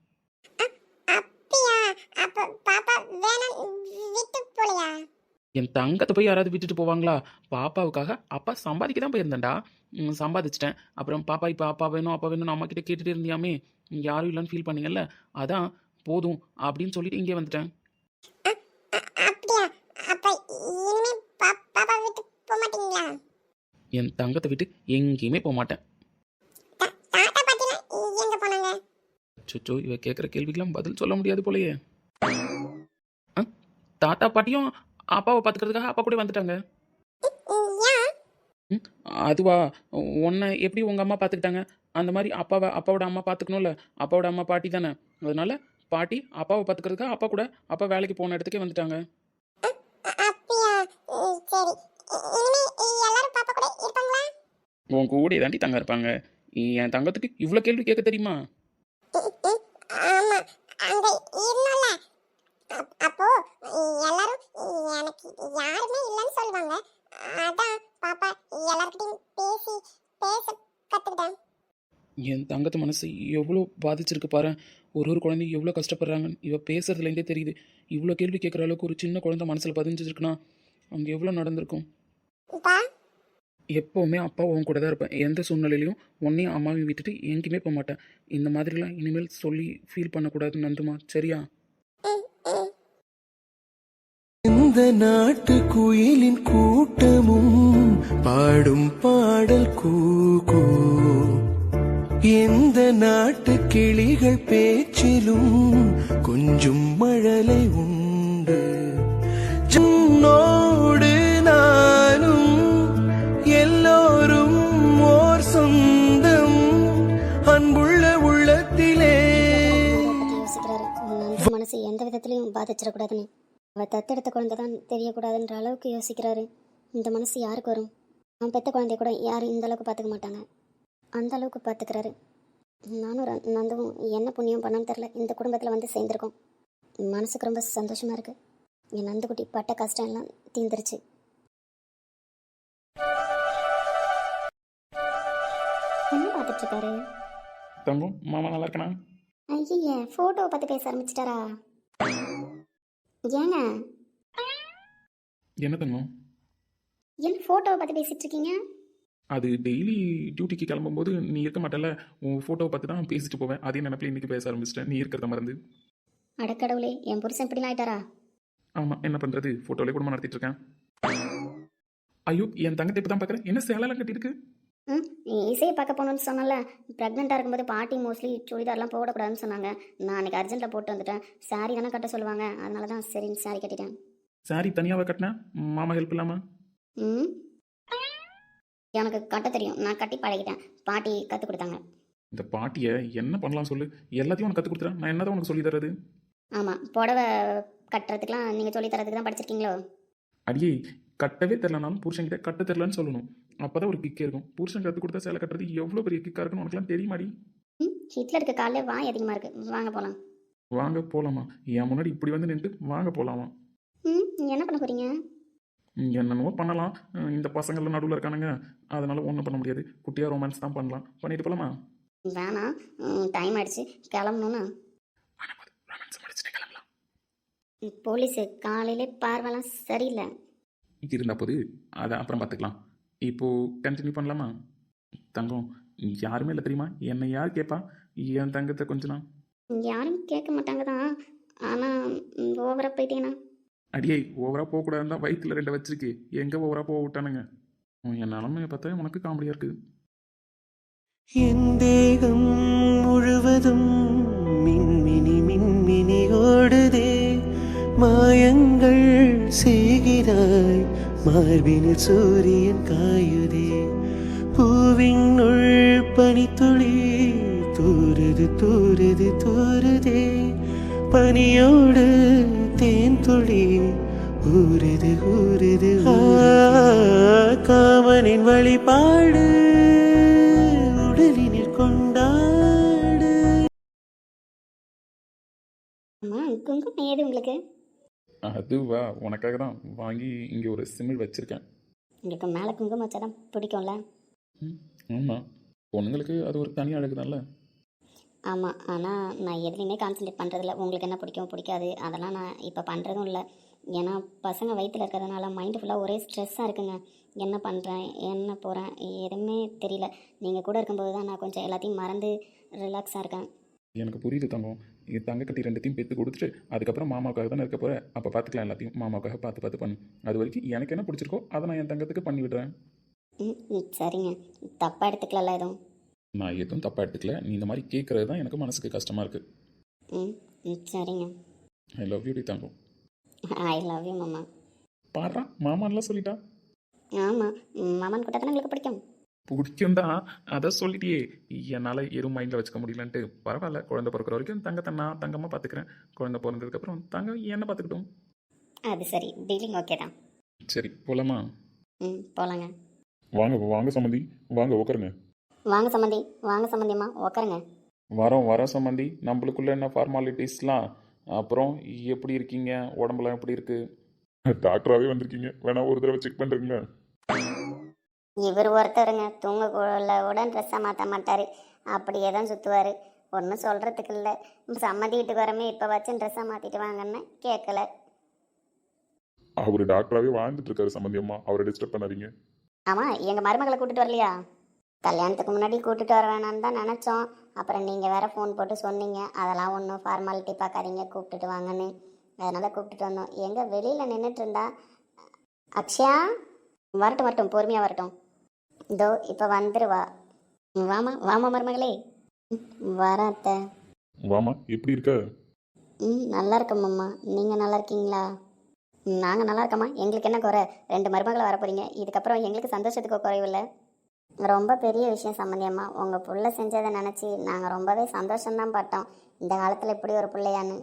Speaker 2: என் தங்கத்தை போய் யாராவது விட்டுட்டு போவாங்களா? பாப்பாவுக்காக அப்பா சம்பாதிக்க தான் போயிருந்தேன்டா. சம்பாதிச்சிட்டேன். அப்புறம் பாப்பா இப்போ அப்பா வேணும் அப்பா வேணும்னு அம்மா கிட்ட கேட்டுட்டு இருந்தியாமே. யாரும் இல்லைன்னு ஃபீல் பண்ணீங்கல்ல? அதான் போதும் அப்படின்னு சொல்லிட்டு இங்கே வந்துட்டேன்
Speaker 4: அப்படியா அப்ப இனிமே பாப்பா விட்டு போக மாட்டீங்களா
Speaker 2: என் தங்கத்தை விட்டு எங்கேயுமே போக மாட்டேன். சுச்சோ இவ கேட்குற கேள்விக்கெல்லாம் பதில் சொல்ல முடியாது போலயே? தாத்தா பாட்டியும் அப்பாவை பார்த்துக்கிறதுக்காக அப்பா கூட வந்துட்டாங்க. அதுவா? உன்னை எப்படி உங்கள் அம்மா பார்த்துக்கிட்டாங்க அந்த மாதிரி அப்பாவை அப்பாவோட அம்மா பார்த்துக்கணும்ல அப்பாவோட அம்மா பாட்டி தானே. அதனால பாட்டி அப்பாவை பார்த்துக்கிறதுக்காக அப்பா கூட அப்பா வேலைக்கு போன இடத்துக்கே வந்துட்டாங்க
Speaker 4: அப்படியா சரி இனிமே எல்லாரும் பாப்பா கூட இருப்பாங்களா
Speaker 2: உன் கூட தாண்டி தங்க இருப்பாங்க? என் தங்கத்துக்கு இவ்வளோ கேள்வி கேட்க தெரியுமா?
Speaker 4: அப்போ எல்லாரும் எனக்கு யாருமே இல்லைன்னு சொல்லுவாங்க. அதான் பாப்பா எல்லார்கிட்டயும் பேசி பேச கத்துக்கிட்டேன்.
Speaker 2: என் தங்கத்து மனசு எவ்வளோ பாதிச்சிருக்கு பாரு. ஒரு ஒரு குழந்தை எவ்வளோ கஷ்டப்படுறாங்கன்னு இவ பேசுறதுலேருந்தே தெரியுது. இவ்வளோ கேள்வி கேட்குற அளவுக்கு ஒரு சின்ன குழந்தை மனசில் பதிஞ்சிருக்குன்னா அங்கே எவ்வளோ நடந்திருக்கும்? எப்போவுமே அப்பா உன் கூட தான் இருப்பேன். எந்த சூழ்நிலையிலையும் உன்னையும் அம்மாவையும் விட்டுட்டு எங்கேயுமே போக மாட்டேன். இந்த மாதிரிலாம் இனிமேல் சொல்லி ஃபீல் பண்ணக்கூடாது நந்துமா. சரியா?
Speaker 1: இந்த நாட்டு குயிலின் கூட்டமும் பாடும் பாடல் கூகூ. எந்த நாட்டு கிளிகள் பேச்சிலும் கொஞ்சம் மழலை உண்டு. ஜன்னோடு
Speaker 4: மனசு எந்த விதத்துலையும் பாதிச்சிடக்கூடாதுன்னு. அவள் தத்தெடுத்த குழந்தை தான் தெரியக்கூடாதுன்ற அளவுக்கு யோசிக்கிறாரு. இந்த மனசு யாருக்கு வரும்? அவன் பெத்த குழந்தைய கூட யாரும் இந்த அளவுக்கு பார்த்துக்க மாட்டாங்க. அந்த அளவுக்கு பார்த்துக்கிறாரு நானும் நந்தவும் என்ன புண்ணியம் பண்ணான்னு தெரில இந்த குடும்பத்தில் வந்து சேர்ந்துருக்கோம். மனசுக்கு ரொம்ப சந்தோஷமா இருக்கு. என் நந்துக்குட்டி பட்ட கஷ்டம் எல்லாம் தீந்துருச்சு. பார்த்துட்டு இருக்காரு?
Speaker 2: தங்கம் மாமா நல்லா இருக்கணும்
Speaker 4: ஐய ஃபோட்டோவை பார்த்து பேச ஆரம்பிச்சிட்டாரா? ஏங்க?
Speaker 2: என்ன தங்கம்?
Speaker 4: என்ன ஃபோட்டோவை பார்த்து பேசிட்டு இருக்கீங்க?
Speaker 2: அது டெய்லி டியூட்டிக்கு கிளம்பும்போது நீ இருக்க மாட்டல உன் ஃபோட்டோவை பார்த்து தான் பேசிட்டு போவேன். அதே நினப்பில் இன்னைக்கு பேச ஆரம்பிச்சிட்டேன். நீ இருக்கிறத மறந்து.
Speaker 4: அடக்கடவுளே என் புருஷன் இப்படிலாம் ஆயிட்டாரா?
Speaker 2: ஆமாம் என்ன பண்ணுறது ஃபோட்டோவிலே குடும்பம் நடத்திட்டு இருக்கேன். ஐயோ என் தங்கத்தை இப்போ தான் பார்க்குறேன். என்ன சேலைலாம் கட்டியிருக்கு?
Speaker 4: ம் இசையை பார்க்க போகணும்னு சொன்னல ப்ரெக்னெண்ட்டாக இருக்கும்போது பாட்டி மோஸ்ட்லி சுடிதார்லாம் போடக்கூடாதுன்னு சொன்னாங்க. நான் அன்றைக்கி அர்ஜென்ட்டில் போட்டு வந்துட்டேன். சாரி தானே கட்ட சொல்லுவாங்க. அதனால தான் சரின்னு சாரி கட்டிட்டேன்.
Speaker 2: சாரி தனியாகவே கட்டினேன் மாமா ஹெல்ப் இல்லாமல்
Speaker 4: ம். எனக்கு கட்ட தெரியும். நான் கட்டி பழகிட்டேன். பாட்டி கற்றுக் கொடுத்தாங்க.
Speaker 2: இந்த பாட்டியை என்ன பண்ணலாம் சொல்லு. எல்லாத்தையும் உனக்கு கற்றுக் கொடுத்துறேன். நான் என்னதான் உனக்கு சொல்லி தர்றது?
Speaker 4: ஆமாம் புடவை கட்டுறதுக்குலாம் நீங்கள் சொல்லி தரதுக்கு தான் படிச்சிருக்கீங்களோ?
Speaker 2: அடியே கட்டவே தெரிலனாலும் புருஷன்கிட்ட கட்ட தெரிலன்னு சொல்லணும். அப்பதான் ஒரு கிக்கே இருக்கும். புருஷன் கற்றுக் கொடுத்தா சேலை கட்டுறது எவ்வளோ பெரிய கிக்காக இருக்குன்னு உனக்குலாம் தெரியுமாடி?
Speaker 4: ம் ஹிட்லருக்கு காலைல வாய் அதிகமாக இருக்குது வாங்க போகலாம்
Speaker 2: வாங்க போகலாமா என் முன்னாடி இப்படி வந்து நின்று வாங்க போகலாமா
Speaker 4: ம் என்ன பண்ண போகிறீங்க
Speaker 2: என்னென்னவோ பண்ணலாம். இந்த பசங்கள்லாம் நடுவில் இருக்கானுங்க. அதனால ஒன்றும் பண்ண முடியாது. குட்டியாக ரொமான்ஸ் தான் பண்ணலாம். பண்ணிட்டு போகலாமா
Speaker 4: வேணாம் டைம் ஆயிடுச்சு. கிளம்பணும்னா? போலீஸு காலையிலே பார்வைலாம் சரியில்லை.
Speaker 2: இருந்தா போது அதை அப்புறம் பார்த்துக்கலாம் இப்போது கண்டினியூ பண்ணலாமா? தங்கம் யாருமே இல்லை தெரியுமா? என்னை யார் கேட்பா என் தங்கத்தை கொஞ்ச நாள்
Speaker 4: யாரும் கேட்க மாட்டாங்க தான் ஆனால் ஓவராக போயிட்டீங்கன்னா
Speaker 2: அடியே ஓவராக போகக்கூடாதுன்னு தான் வயிற்றுல ரெண்டு வச்சிருக்கு. எங்கே ஓவராக போக விட்டானுங்க? என் நிலமையை பார்த்தா உனக்கு காமெடியாக இருக்குது.
Speaker 1: என் தேகம் முழுவதும் மின்மினி மின்மினி ஓடுதே. மாயங்கள் செய்கிறாய். மார்பினில் சூரியன் காயுதே. பூவினுள் பனித்துளி தூருது தூருது தூருதே. பனியோடு தேன் துளி ஊறுது ஊறுது காமனின் வழிபாடு உடலினில் கொண்டாடு.
Speaker 4: குங்குமம் ஏது உங்களுக்கு?
Speaker 2: அதுவா உனக்காக தான் வாங்கி இங்கே ஒரு சிமிழ் வச்சுருக்கேன்.
Speaker 4: உங்களுக்கு மேலே குங்குமம் வச்சா தான் பிடிக்கும்ல?
Speaker 2: ஆமாம் பொண்ணுங்களுக்கு அது ஒரு தனி அழகு தான்ல.
Speaker 4: ஆமாம் ஆனால் நான் எதுலேயுமே கான்சன்ட்ரேட் பண்ணுறதில்ல உங்களுக்கு என்ன பிடிக்கும் பிடிக்காது. அதெல்லாம் நான் இப்போ பண்ணுறதும் இல்லை. ஏன்னா பசங்க வயிற்றில் இருக்கிறதுனால மைண்டு ஃபுல்லாக ஒரே ஸ்ட்ரெஸ்ஸாக இருக்குங்க. என்ன பண்ணுறேன் என்ன போகிறேன் எதுவுமே தெரியல. நீங்கள் கூட இருக்கும்போது தான் நான் கொஞ்சம் எல்லாத்தையும் மறந்து ரிலாக்ஸாக இருக்கேன்.
Speaker 2: எனக்கு புரியுது தங்கம். இது தங்க கட்டி ரெண்டுத்தையும் பெற்று கொடுத்துட்டு அதுக்கப்புறம் மாமாவுக்காக தானே இருக்க போகிறேன் அப்போ பார்த்துக்கலாம் எல்லாத்தையும். மாமாவுக்காக பார்த்து பார்த்து பண்ணு. அது வரைக்கும் எனக்கு என்ன பிடிச்சிருக்கோ அதை நான் என் தங்கத்துக்கு பண்ணி விடுறேன்
Speaker 4: ம் சரிங்க. தப்பாக எடுத்துக்கல எதுவும்?
Speaker 2: நான் எதுவும் தப்பாக எடுத்துக்கல. நீ இந்த மாதிரி கேட்குறது தான் எனக்கு மனசுக்கு கஷ்டமாக இருக்குது
Speaker 4: ம் சரிங்க.
Speaker 2: ஐ லவ் யூ டி தங்கம்
Speaker 4: ஐ லவ் யூ மாமா.
Speaker 2: பாடுறா. மாமான்லாம் சொல்லிட்டா.
Speaker 4: ஆமாம் மாமன் கூட தானே உங்களுக்கு பிடிக்கும்?
Speaker 2: பிடிக்கும் தான் அதை சொல்லிட்டியே. என்னால் எதுவும் மைண்டில் வச்சுக்க முடியலன்ட்டு. பரவாயில்ல குழந்தை பிறக்கிற வரைக்கும் தங்கத்தை நான் தங்கமாக பார்த்துக்கிறேன் குழந்தை பிறந்ததுக்கப்புறம் தங்கம் என்ன பார்த்துக்கிட்டோம்
Speaker 4: அது சரி டீலிங் ஓகே தான்.
Speaker 2: சரி போலாமா?
Speaker 4: ம் போகலாங்க
Speaker 3: வாங்க வாங்க சம்மந்தி. வாங்க உட்காருங்க
Speaker 4: வாங்க சம்மந்தி வாங்க சம்மந்தியம்மா உக்காருங்க.
Speaker 2: வரோம் வரோம் சம்மந்தி. நம்மளுக்குள்ள என்ன ஃபார்மாலிட்டிஸ்லாம் அப்புறம் எப்படி இருக்கீங்க? உடம்புலாம் எப்படி இருக்கு?
Speaker 3: டாக்டராகவே வந்திருக்கீங்க. வேணா ஒரு தடவை செக் பண்ணுறீங்களா
Speaker 4: இவர் ஒருத்தருங்க. தூங்கக்குள்ள உடன் ட்ரெஸ்ஸை மாற்ற மாட்டார். அப்படியே தான் சுற்றுவார் ஒன்றும் சொல்கிறதுக்கு இல்லை. சம்மதி வீட்டுக்கு வரமே இப்போ வச்சு ட்ரெஸ்ஸை மாற்றிட்டு வாங்கன்னு கேட்கல
Speaker 3: அவர் டாக்டராகவே வாழ்ந்துட்டு இருக்காரு சம்மந்தி அம்மா. அவரை டிஸ்டர்ப் பண்ணாதீங்க.
Speaker 4: ஆமாம் எங்கள் மருமகளை கூட்டிட்டு வரலையா? கல்யாணத்துக்கு முன்னாடி கூட்டிட்டு வர வேணாம்னு தான் நினச்சோம். அப்புறம் நீங்கள் வேற ஃபோன் போட்டு சொன்னீங்க. அதெல்லாம் ஒன்றும் ஃபார்மாலிட்டி பார்க்காதீங்க. கூப்பிட்டுட்டு வாங்கன்னு. அதனால் கூப்பிட்டுட்டு வந்தோம். எங்கே வெளியில் நின்றுட்டு இருந்தா அக்ஷயா? வரட்டும் வரட்டும். பொறுமையாக வரட்டும். இதோ இப்போ வந்துருவா. வாமா வாமா மருமகளே. வரேன் அத்தை
Speaker 3: வாமா எப்படி இருக்க?
Speaker 4: ம் நல்லா இருக்கம்மா நீங்கள் நல்லா இருக்கீங்களா? நாங்கள் நல்லா இருக்கோம்மா. எங்களுக்கு என்ன குறை? ரெண்டு மருமகளை வர போகிறீங்க இதுக்கப்புறம் எங்களுக்கு சந்தோஷத்துக்கு குறைவில்லை. ரொம்ப பெரிய விஷயம் சம்மந்தியம்மா உங்கள் புள்ள செஞ்சதை நினச்சி நாங்கள் ரொம்பவே சந்தோஷம்தான் பட்டோம். இந்த காலத்தில் இப்படி ஒரு பிள்ளையான்னு.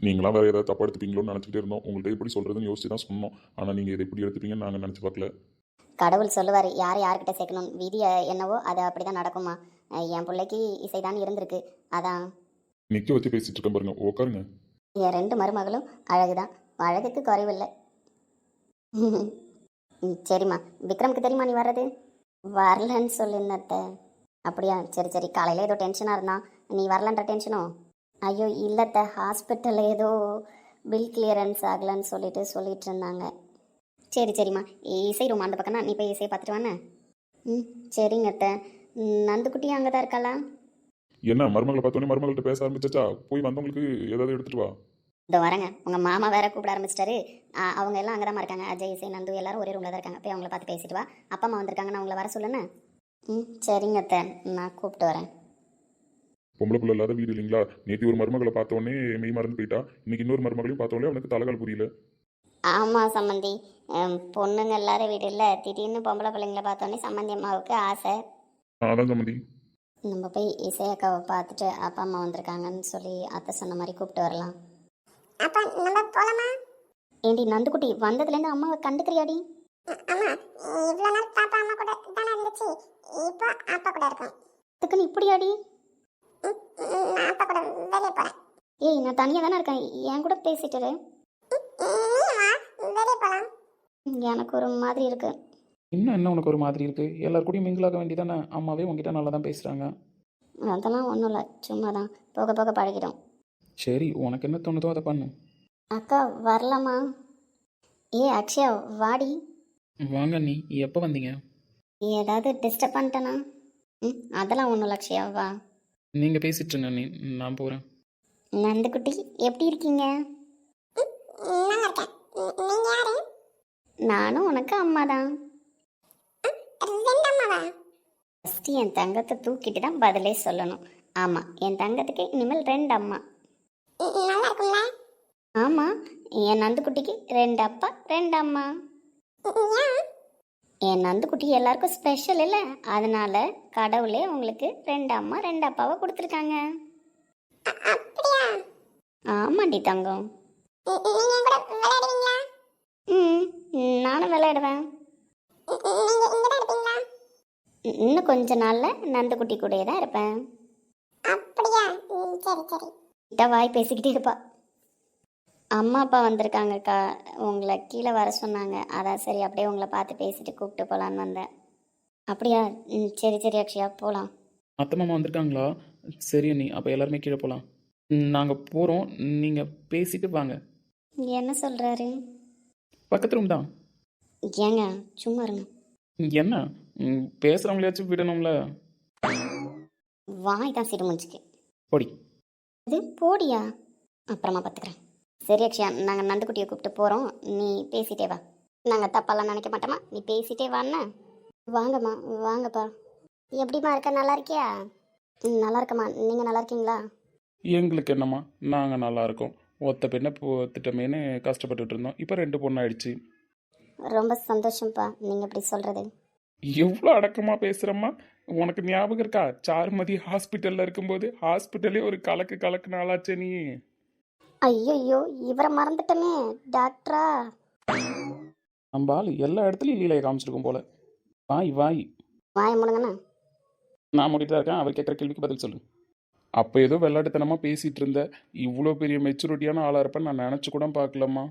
Speaker 3: நீங்களாம் வேற ஏதாவது தப்பா எடுத்துப்பீங்களோன்னு நினச்சிட்டே இருந்தோம். உங்கள்கிட்ட எப்படி சொல்றதுன்னு யோசிச்சு தான் சொன்னோம். ஆனால் நீங்கள் இதை எப்படி எடுத்துப்பீங்கன்னு நாங்கள் நினச்சி பார்க்கல.
Speaker 4: கடவுள் சொல்லுவார் யார் யார்கிட்ட சேர்க்கணும் விதி என்னவோ அது அப்படி தான் நடக்குமா என் பிள்ளைக்கு இசைதான் இருந்திருக்கு. அதான்.
Speaker 3: நிற்க வச்சு பேசிட்டு இருக்கேன் பாருங்க. உட்காருங்க.
Speaker 4: என் ரெண்டு மருமகளும் அழகுதான். அழகுக்கு குறைவில்லை ம், சரிம்மா. விக்ரம்க்கு தெரியுமா நீ வர்றது? வரலன்னு சொல்லியிருந்தத்த அப்படியா? சரி சரி. காலையில் ஏதோ டென்ஷனாக இருந்தான். நீ வரலன்ற டென்ஷனோ ஐயோ இல்லத்த ஹாஸ்பிட்டலில் ஏதோ பில் கிளியரன்ஸ் ஆகலைன்னு சொல்லிட்டு சொல்லிட்டு இருந்தாங்க. சரி சரிம்மா. இசை ரூம் அந்த பக்கம்னா நீ போய் இசையை பார்த்துட்டு வானே ம் சரிங்க அத்தை. நந்துக்குட்டியும் அங்கே தான் இருக்காளா?
Speaker 3: என்ன மருமகளை பார்த்தோன்னே மருமகள்கிட்ட பேச ஆரம்பிச்சாச்சா? போய் வந்தவங்களுக்கு ஏதாவது எடுத்துட்டு வா.
Speaker 4: இதோ வரேங்க. உங்கள் மாமா வேற கூப்பிட ஆரம்பிச்சிட்டாரு. அவங்க எல்லாம் அங்கே தான் இருக்காங்க. அஜய் இசை நந்து எல்லாரும் ஒரே ரூமில் தான் இருக்காங்க. போய் அவங்கள பார்த்து பேசிட்டு வா. அப்பா அம்மா வந்திருக்காங்க. நான் உங்களை வர சொல்லுண்ணே. ம் சரிங்க அத்தை. நான் கூப்பிட்டு வரேன்.
Speaker 3: பொம்பளை பிள்ளை இல்லாத வீடு இல்லைங்களா? நேற்று ஒரு மருமகளை பார்த்த உடனே மெய் மறந்து போயிட்டா. இன்னைக்கு இன்னொரு மருமகளையும் பார்த்த உடனே அவனுக்கு தலைகால் புரியல.
Speaker 4: ஆமாம் சம்மந்தி. பொண்ணுங்க இல்லாத வீடு இல்லை. திடீர்னு பொம்பளை பிள்ளைங்கள பார்த்தோன்னே சம்மந்தி அம்மாவுக்கு ஆசை.
Speaker 3: அதான் சம்மந்தி.
Speaker 4: நம்ம போய் இசை அக்காவை பார்த்துட்டு அப்பா அம்மா வந்திருக்காங்கன்னு சொல்லி அத்தை சொன்ன மாதிரி கூப்பிட்டு வரலாம்.
Speaker 6: அப்ப நம்ம போலாமா?
Speaker 4: ஏண்டி நந்துக்குட்டி வந்ததுலேருந்து அம்மாவை கண்டுக்கிறியாடி?
Speaker 6: அம்மா இவ்வளவு நாள் பாப்பா அம்மா கூட தானே இருந்துச்சு. இப்போ அப்பா கூட இருக்கும்
Speaker 4: அதுக்குன்னு இப்படியாடி?
Speaker 6: நான் அப்பா கூட வெளியே போறேன்.
Speaker 4: ஏய் நான் தனியாக தானே இருக்கேன். என் கூட பேசிட்டு
Speaker 6: வெளியே போலாம்.
Speaker 4: எனக்கு ஒரு மாதிரி இருக்கு.
Speaker 2: இன்னும் என்ன உனக்கு ஒரு மாதிரி இருக்குது எல்லார் கூடயும் மிங்கிளாக வேண்டியதானே? அம்மாவே உங்ககிட்ட நல்லா தான் பேசுகிறாங்க
Speaker 4: அதெல்லாம் ஒன்றும் இல்லை. சும்மா தான் போக போக பழகிடும்.
Speaker 2: சரி உனக்கு என்ன தோணுதோ அதை பண்ணு.
Speaker 4: அக்கா வரலாமா? ஏ அக்ஷயா வாடி.
Speaker 2: வாங்க நீ. எப்போ வந்தீங்க?
Speaker 4: ஏதாவது டிஸ்டர்ப் பண்ணிட்டேனா? ம் அதெல்லாம் ஒன்றும் இல்லை அக்ஷயா. வா.
Speaker 2: நீங்கள் பேசிட்டு இருங்க நீ. நான் போகிறேன்
Speaker 4: நந்துக்குட்டி எப்படி இருக்கீங்க
Speaker 6: ம், நல்லா இருக்கேன் ம், நீங்க யாரு
Speaker 4: நானும் உனக்கு அம்மா தான் ஃபஸ்ட்டு என் தங்கத்தை தூக்கிட்டு தான் பதிலே சொல்லணும். ஆமாம் என் தங்கத்துக்கு இனிமேல் ரெண்டு அம்மா. ஆமாம் என் நந்துக்குட்டிக்கு ரெண்டு அப்பா ரெண்டு அம்மா. என் நந்துக்குட்டி எல்லாருக்கும் ஸ்பெஷல் இல்லை. அதனால கடவுளே உங்களுக்கு ரெண்டு அம்மா ரெண்டு அப்பாவை கொடுத்துருக்காங்க. ஆமாண்டி தங்கம்.
Speaker 6: ம்,
Speaker 4: நானும் விளையாடுவேன்.
Speaker 6: ம், நீங்க இங்க தான் இருப்பீங்களா?
Speaker 4: இ- இன்னும் கொஞ்ச நாளில் நந்துக்குட்டி கூடயே தான் இருப்பேன்.
Speaker 6: அப்படியா? சரி சரி.
Speaker 4: கிட்ட வாய் பேசிக்கிட்டே இருப்பா. அம்மா அப்பா வந்திருக்காங்கக்கா. உங்களை கீழே வர சொன்னாங்க. அதான் சரி அப்படியே உங்களை பார்த்து பேசிட்டு கூப்பிட்டு போகலான்னு வந்தேன். அப்படியா? ம் சரி சரி அக்ஷயா போகலாம்
Speaker 2: அத்தை மாமா வந்திருக்காங்களா? சரி நீ அப்போ எல்லாருமே கீழே போகலாம் நாங்கள் போகிறோம் நீங்கள் பேசிட்டு வாங்க.
Speaker 4: என்ன சொல்கிறாரு
Speaker 2: பக்கத்து ரூம் தான்.
Speaker 4: ஏங்க சும்மா இருங்க.
Speaker 2: என்ன? ம், பேசுறவங்களையாச்சும் விடணும்ல.
Speaker 4: வாய் தான் சிடு முடிச்சுக்கு
Speaker 2: பொடி.
Speaker 4: இது போடியா? அப்புறமா பார்த்துக்கிறேன் சரி அக்ஷயா நாங்கள் நந்துக்குட்டியை கூப்பிட்டு போகிறோம் நீ பேசிட்டே வா. நாங்கள் தப்பாலாம் நினைக்க மாட்டோமா? நீ பேசிட்டே வாண்ணா. வாங்கம்மா வாங்கப்பா. எப்படிம்மா இருக்க? நல்லா இருக்கியா? ம், நல்லா இருக்கம்மா. நீங்கள் நல்லா இருக்கீங்களா?
Speaker 2: எங்களுக்கு என்னம்மா? நாங்கள் நல்லா இருக்கோம். ஒத்த பெண்ணை போத்துட்டமேனு கஷ்டப்பட்டுட்டு இருந்தோம். இப்போ ரெண்டு பொண்ணாயிடுச்சு
Speaker 4: ரொம்ப சந்தோஷம்ப்பா நீங்கள் இப்படி சொல்கிறது
Speaker 2: எவ்வளோ அடக்கமாக பேசுகிறம்மா உனக்கு ஞாபகம் இருக்கா? சாருமதி ஹாஸ்பிட்டலில் இருக்கும்போது ஹாஸ்பிட்டலே ஒரு கலக்கு கலக்கு நாளாச்சே நீ.
Speaker 4: ஐயோ இவரை மறந்துட்டமே டாக்டரா?
Speaker 2: நம்ம ஆள் எல்லா இடத்துலையும் லீலையை காமிச்சிருக்கும் போல. வாய் வாய்.
Speaker 4: வாய முடுங்கண்ணா.
Speaker 2: நான் மூடிட்டு தான் இருக்கேன். அவர் கேட்குற கேள்விக்கு பதில் சொல்லு. அப்போ ஏதோ வெள்ளாட்டுத்தனமாக பேசிகிட்டு இருந்த இவ்வளோ பெரிய மெச்சூரிட்டியான ஆளாக இருப்பேன்னு நான் நினச்சி கூட பார்க்கலம்மா.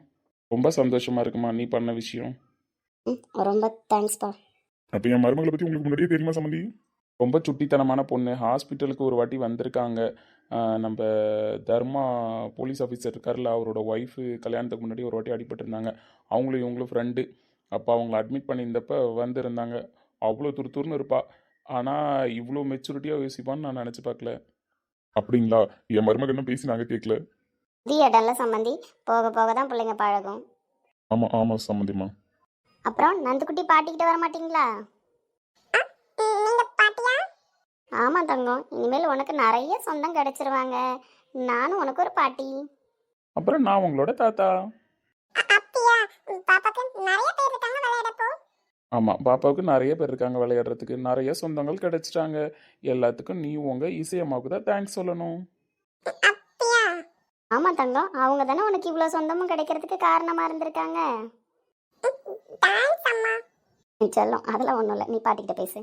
Speaker 2: ரொம்ப சந்தோஷமாக இருக்குமா நீ பண்ண விஷயம்.
Speaker 4: ரொம்ப தேங்க்ஸ்ப்பா
Speaker 3: அப்போ என் மருமகளை பற்றி உங்களுக்கு முன்னாடியே தெரியுமா சம்மந்தி?
Speaker 2: ரொம்ப சுட்டித்தனமான பொண்ணு. ஹாஸ்பிட்டலுக்கு ஒரு வாட்டி வந்திருக்காங்க. நம்ம தர்மா போலீஸ் ஆஃபீஸர் இருக்கார்ல அவரோட ஒய்ஃபு கல்யாணத்துக்கு முன்னாடி ஒரு வாட்டி அடிபட்டிருந்தாங்க. அவங்களும் இவங்களும் ஃப்ரெண்டு அப்போ அவங்கள அட்மிட் பண்ணியிருந்தப்ப வந்திருந்தாங்க. அவ்வளோ துருத்துருன்னு இருப்பா. ஆனால் இவ்வளோ மெச்சூரிட்டியாக யோசிப்பான்னு நான் நினச்சி பார்க்கல.
Speaker 3: அப்படிங்களா? என் மருமகன் இன்னும் பேசி நாங்கள் கேட்கல
Speaker 4: புதிய இடம்ல சம்மந்தி போக போக தான் பிள்ளைங்க பழகும்.
Speaker 3: ஆமாம் ஆமாம் சம்மந்திம்மா.
Speaker 4: அப்புறம் நந்துக்குட்டி பாட்டிக்கிட்ட வர மாட்டீங்களா
Speaker 6: ம், நீங்க பாட்டியா?
Speaker 4: ஆமாம் தங்கம் இனிமேல் உனக்கு நிறைய சொந்தம் கிடைச்சிருவாங்க. நானும் உனக்கு ஒரு பாட்டி.
Speaker 2: அப்புறம் நான் உங்களோட தாத்தா.
Speaker 6: நிறைய பேர்
Speaker 2: ஆமாம் பாப்பாவுக்கு நிறைய பேர் இருக்காங்க விளையாடுறதுக்கு. நிறைய சொந்தங்கள் கிடைச்சிட்டாங்க. எல்லாத்துக்கும் நீ உங்கள் இசையம்மாவுக்கு தான் தேங்க்ஸ் சொல்லணும்.
Speaker 4: ஆமாம் தங்கம். அவங்க தானே உனக்கு இவ்வளோ சொந்தமும் கிடைக்கிறதுக்கு காரணமாக இருந்திருக்காங்க? செல்லம். அதெல்லாம் ஒன்றும் இல்லை. நீ பாட்டிக்கிட்ட பேசு.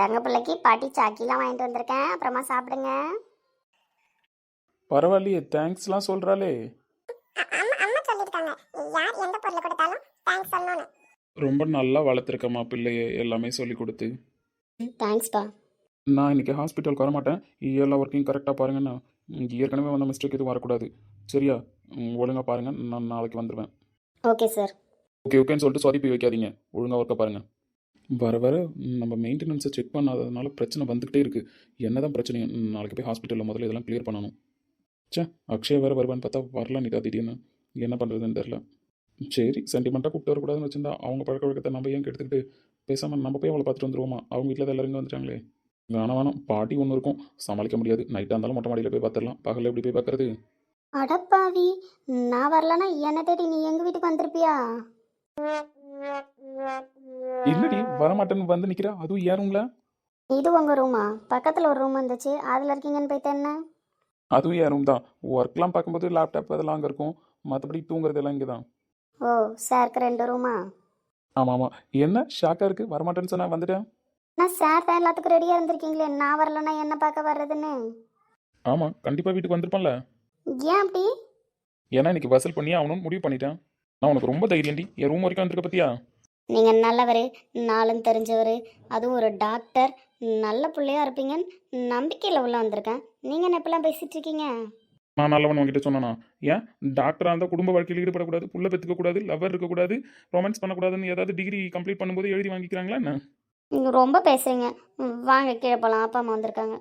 Speaker 4: தங்க பிள்ளைக்கு பாட்டி சாக்கிலாம் வாங்கிட்டு வந்திருக்கேன். அப்புறமா சாப்பிடுங்க.
Speaker 2: பரவாயில்லையே. தேங்க்ஸ்லாம் சொல்கிறாளே
Speaker 6: அம்மா சொல்லியிருக்காங்க. யார் எந்த பொருளை கொடுத்தாலும் தேங்க்ஸ் சொல்லணும்னு.
Speaker 2: ரொம்ப நல்லா வளர்த்துருக்கம்மா பிள்ளைய எல்லாமே சொல்லி கொடுத்து.
Speaker 4: தேங்க்ஸ்ப்பா
Speaker 2: நான் இன்றைக்கி ஹாஸ்பிட்டலுக்கு வரமாட்டேன். எல்லா ஒர்க்கையும் கரெக்டாக பாருங்கண்ணா இங்கே ஏற்கனவே வந்த மிஸ்டேக் எதுவும் வரக்கூடாது. சரியா? ஒழுங்காக பாருங்கள் நான் நாளைக்கு வந்துடுவேன்
Speaker 4: ஓகே சார்
Speaker 2: ஓகே ஓகேன்னு சொல்லிட்டு சொதப்பி வைக்காதீங்க. ஒழுங்காக ஒர்க்கை பாருங்கள் வர வர நம்ம மெயின்டெனன்ஸை செக் பண்ணாததுனால பிரச்சனை வந்துக்கிட்டே இருக்குது என்ன தான் பிரச்சனை நாளைக்கு போய் ஹாஸ்பிட்டலில் முதல்ல இதெல்லாம் க்ளியர் பண்ணணும். ச்சே அக்ஷய் வேறு வருவான்னு பார்த்தா வரல நிதா திடீர்னு. என்ன பண்ணுறதுன்னு தெரில சரி சென்டிமெண்ட்டாக கூப்பிட்டு வரக்கூடாதுன்னு வச்சிருந்தா அவங்க பழக்க வழக்கத்தை நம்ம ஏன் கெடுத்துக்கிட்டு பேசாமல் நம்ம போய் அவளை பார்த்துட்டு வந்துருவோமா? அவங்க வீட்டில் எல்லாரும் வந்துட்டாங்களே. வேணாம் வேணாம். பாட்டி ஒன்று இருக்கும். சமாளிக்க முடியாது. நைட்டாக இருந்தாலும் மொட்டை மாடியில் போய் பார்த்துடலாம். பகலில் எப்படி போய் பார்க்கறது?
Speaker 4: அடப்பாவி நான் வரலனா என்ன தேடி நீ எங்கள் வீட்டுக்கு வந்திருப்பியா?
Speaker 2: இல்லடி வரமாட்டேன்னு வந்து நிற்கிறா அதுவும் ஏறும்ல
Speaker 4: இது உங்கள் ரூமா பக்கத்தில் ஒரு ரூம் இருந்துச்சு அதில் இருக்கீங்கன்னு போயிட்டு என்ன?
Speaker 2: அதுவும் என் ரூம் தான்? ஒர்க்லாம் பார்க்கும்போது லேப்டாப் அதெல்லாம் அங்கே இருக்கும். மற்றபடி தூங்குறதெல்லாம் இங்கே தான்
Speaker 4: ஓ சாருக்கு ரெண்டு ரூமா
Speaker 2: ஆமாம். ஆமாம் என்ன? ஷாக்காக இருக்குது வரமாட்டேன்னு சொன்னா வந்துட்டேன்.
Speaker 4: நான் சார் தான் எல்லாத்துக்கும் ரெடியாக இருந்திருக்கீங்களே நான் வரலனா என்ன பார்க்க வர்றதுன்னு?
Speaker 2: ஆமாம் கண்டிப்பாக வீட்டுக்கு வந்திருப்பேன்ல.
Speaker 4: ஏன் அப்படி?
Speaker 2: ஏன்னா இன்னைக்கு வசூல் பண்ணி அவனும் முடிவு பண்ணிட்டேன். நான் உனக்கு ரொம்ப தைரியண்டி என் ரூம் வரைக்கும் வந்திருக்க பத்தியா?
Speaker 4: நீங்கள் நல்லவர் நாளும் தெரிஞ்சவர் அதுவும் ஒரு டாக்டர் நல்ல பிள்ளையா இருப்பீங்கன்னு நம்பிக்கையில் உள்ள வந்திருக்கேன். நீங்கள் என்ன இப்பெல்லாம் பேசிட்டு இருக்கீங்க?
Speaker 2: நான் நல்லவன் உங்ககிட்ட சொன்னானா? ஏன்? டாக்டராக இருந்தால் குடும்ப வாழ்க்கையில் ஈடுபடக்கூடாது புள்ள பெற்றுக்கக்கூடாது லவ்வர் இருக்கக்கூடாது ரொமான்ஸ் பண்ணக்கூடாதுன்னு ஏதாவது டிகிரி கம்ப்ளீட் பண்ணும்போது எழுதி வாங்கிக்கிறாங்களா என்ன?
Speaker 4: நீங்கள் ரொம்ப பேசுகிறீங்க வாங்க கீழே போகலாம் அப்பா அம்மா வந்திருக்காங்க.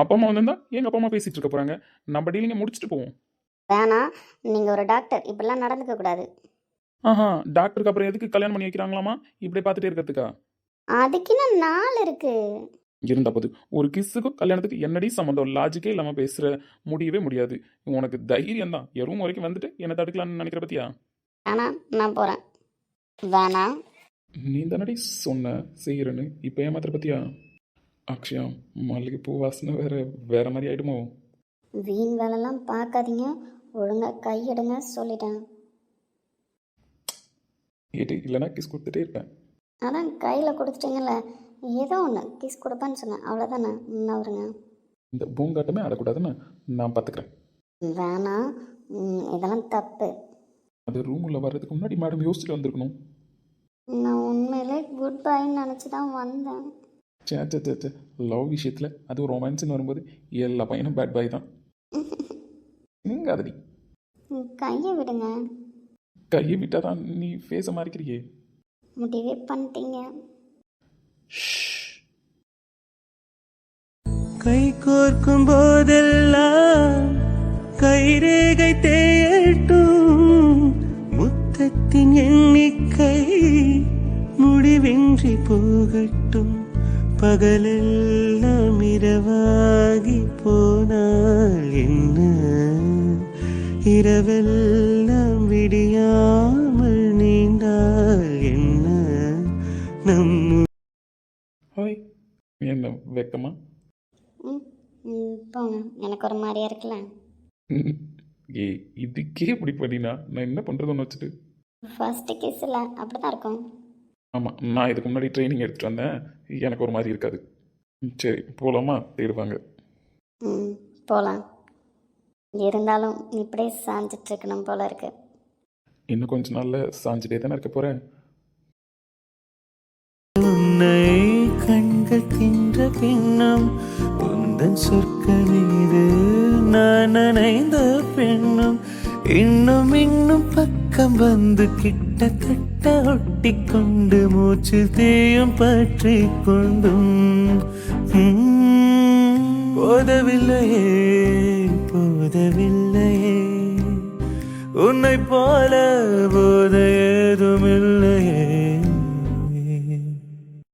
Speaker 2: அப்பா அம்மா வந்திருந்தா எங்கள் அப்பா அம்மா பேசிட்டு இருக்க போகிறாங்க நம்ம டீலிங்கை முடிச்சுட்டு போவோம்.
Speaker 4: வேணாம் நீங்கள் ஒரு டாக்டர் இப்படிலாம் நடந்துக்க கூடாது.
Speaker 2: ஆஹா டாக்டருக்கு அப்புறம் எதுக்கு கல்யாணம் பண்ணி வைக்கிறாங்களாமா? இப்படி பார்த்துட்டே இருக்கிறதுக்கா?
Speaker 4: அதுக்கு இன்னும் நாள் இருக்கு?
Speaker 2: இருந்த போது ஒரு கிஸ்ஸுக்கும் கல்யாணத்துக்கு என்னடி சம்மந்தம்? லாஜிக்கே இல்லாமல் பேசுகிற முடியவே முடியாது. உனக்கு தைரியம் தான் என் ரூம் வரைக்கும் வந்துட்டு என்னை தடுக்கலாம்னு நினைக்கிற பத்தியா?
Speaker 4: வேணாம் நான் போகிறேன் வேணாம்
Speaker 2: நீ தானடி சொன்ன செய்கிறேன்னு இப்போ ஏமாத்துற பத்தியா? அக்ஷயா மல்லிகைப்பூ வாசனை வேற வேற மாதிரி ஆயிடுமோ?
Speaker 4: வீண் வேலைலாம் பார்க்காதீங்க. ஒழுங்காக கையெடுங்க சொல்லிட்டேன்.
Speaker 2: ஏட்டு இல்லைன்னா கிஸ் கொடுத்துட்டே இருப்பேன்.
Speaker 4: அதான் கையில் கொடுத்துட்டீங்கல்ல. ஏதோ ஒன்று கிஸ் கொடுப்பேன்னு சொன்னேன். அவ்வளோதானே நவருங்க
Speaker 2: இந்த பூங்காட்டமே ஆடக்கூடாதுன்னு நான் பார்த்துக்கிறேன்
Speaker 4: வேணாம் ம், இதெல்லாம் தப்பு.
Speaker 2: அது ரூமில் வர்றதுக்கு முன்னாடி மேடம் யோசிச்சுட்டு வந்திருக்கணும்.
Speaker 4: நான் உண்மையிலே குட் பைன்னு நினச்சி தான் வந்தேன்.
Speaker 2: சே சே சே சே லவ் விஷயத்தில் அதுவும் ரொமான்ஸ்னு வரும்போது எல்லா பையனும் பேட் பாய் தான். நீங்க அதடி
Speaker 4: ம், கையை விடுங்க.
Speaker 2: கையை விட்டால் தான் நீ ஃபேஸை மாறிக்கிறியே.
Speaker 4: முடிவே பண்ணிட்டீங்க.
Speaker 1: கை கோர்க்கும் போதெல்லாம் கைரேகை தேயட்டும். முத்தத்தின் எண்ணிக்கை முடிவின்றி போகட்டும். பகலெல்லாம் இரவாகி போனால் என்ன? இரவெல்லாம் விடியாமல் நீண்டால் என்ன? நம்
Speaker 2: என்ன வெக்கமா?
Speaker 4: போங்க. எனக்கு ஒரு மாதிரியா இருக்குல்ல.
Speaker 2: ஏ இதுக்கே இப்படி பண்ணினா? நான் என்ன பண்ணுறதுன்னு வச்சுட்டு?
Speaker 4: ஃபர்ஸ்ட் கிஸ்ஸில் அப்படி தான் இருக்கும்.
Speaker 2: ஆமாம் நான் இதுக்கு முன்னாடி ட்ரைனிங் எடுத்துகிட்டு வந்தேன். எனக்கு ஒரு மாதிரி இருக்காது. ம், சரி போகலாமா தேடுவாங்க.
Speaker 4: ம் போகலாம் இருந்தாலும் இப்படியே சாஞ்சிட்டு இருக்கணும் போல இருக்கு.
Speaker 2: இன்னும் கொஞ்ச நாளில் சாஞ்சிட்டே தானே இருக்க போகிறேன்
Speaker 1: கண்கள் தின்ற பின்னம் உந்தன் சொற்க மீது நான் நனைந்த பெண்ணும் இன்னும் இன்னும் பக்கம் வந்து கிட்டத்தட்ட ஒட்டி கொண்டு மூச்சு தேயும் பற்றி கொண்டும். போதவில்லையே போதவில்லையே. உன்னை போல போத ஏதுமில்லையே.